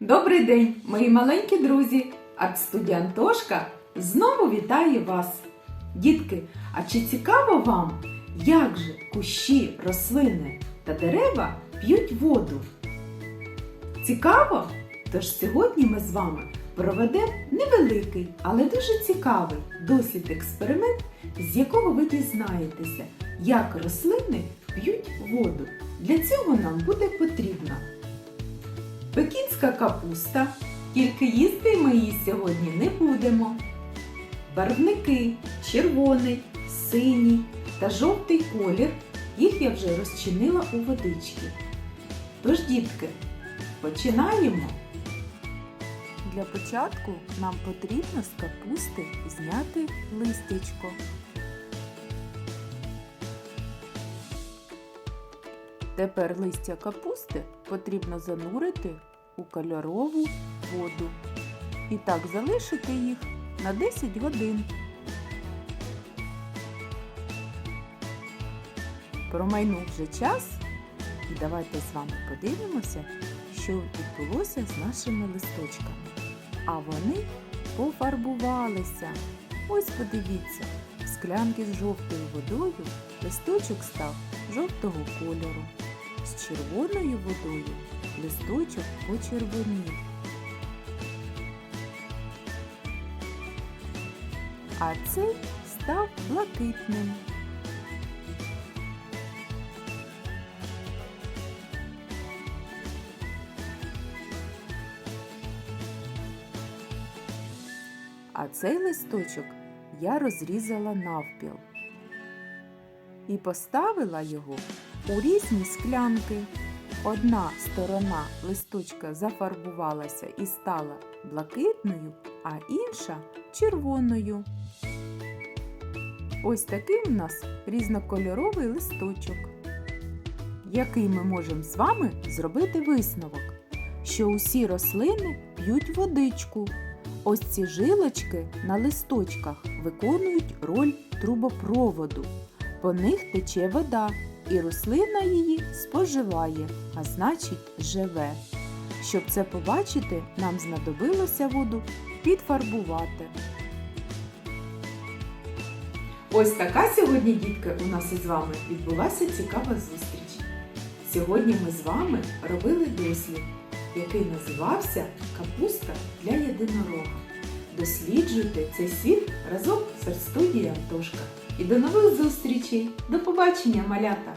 Добрий день, мої маленькі друзі! Артстудія Антошка знову вітає вас! Дітки, а чи цікаво вам, як же кущі, рослини та дерева п'ють воду? Цікаво? Тож сьогодні ми з вами проведемо невеликий, але дуже цікавий дослід-експеримент, з якого ви дізнаєтеся, як рослини п'ють воду. Для цього нам буде потрібно пекінська капуста, тільки їсти ми її сьогодні не будемо. Барвники червоний, синій та жовтий колір. Їх я вже розчинила у водички. Тож, дітки, починаємо. Для початку нам потрібно з капусти зняти листячко. Тепер листя капусти потрібно занурити у кольорову воду і так залишити їх на 10 годин. Промайнув вже час, і давайте з вами подивимося, що відбулося з нашими листочками. А вони пофарбувалися. Ось подивіться, склянки з жовтою водою листочок став жовтого кольору. З червоною водою листочок почервонів. А цей став блакитним. А цей листочок я розрізала навпіл і поставила його у різні склянки. Одна сторона листочка зафарбувалася і стала блакитною, а інша червоною. Ось такий у нас різнокольоровий листочок, який ми можемо з вами зробити висновок, що усі рослини п'ють водичку. Ось ці жилочки на листочках виконують роль трубопроводу. По них тече вода, і рослина її споживає, а значить живе. Щоб це побачити, нам знадобилося воду підфарбувати. Ось така сьогодні, дітки, у нас із вами відбулася цікава зустріч. Сьогодні ми з вами робили дослід, який називався Капуста для єдинорога. Досліджуйте цей світ разом з студією Антошка. І до нових зустрічей! До побачення, малята!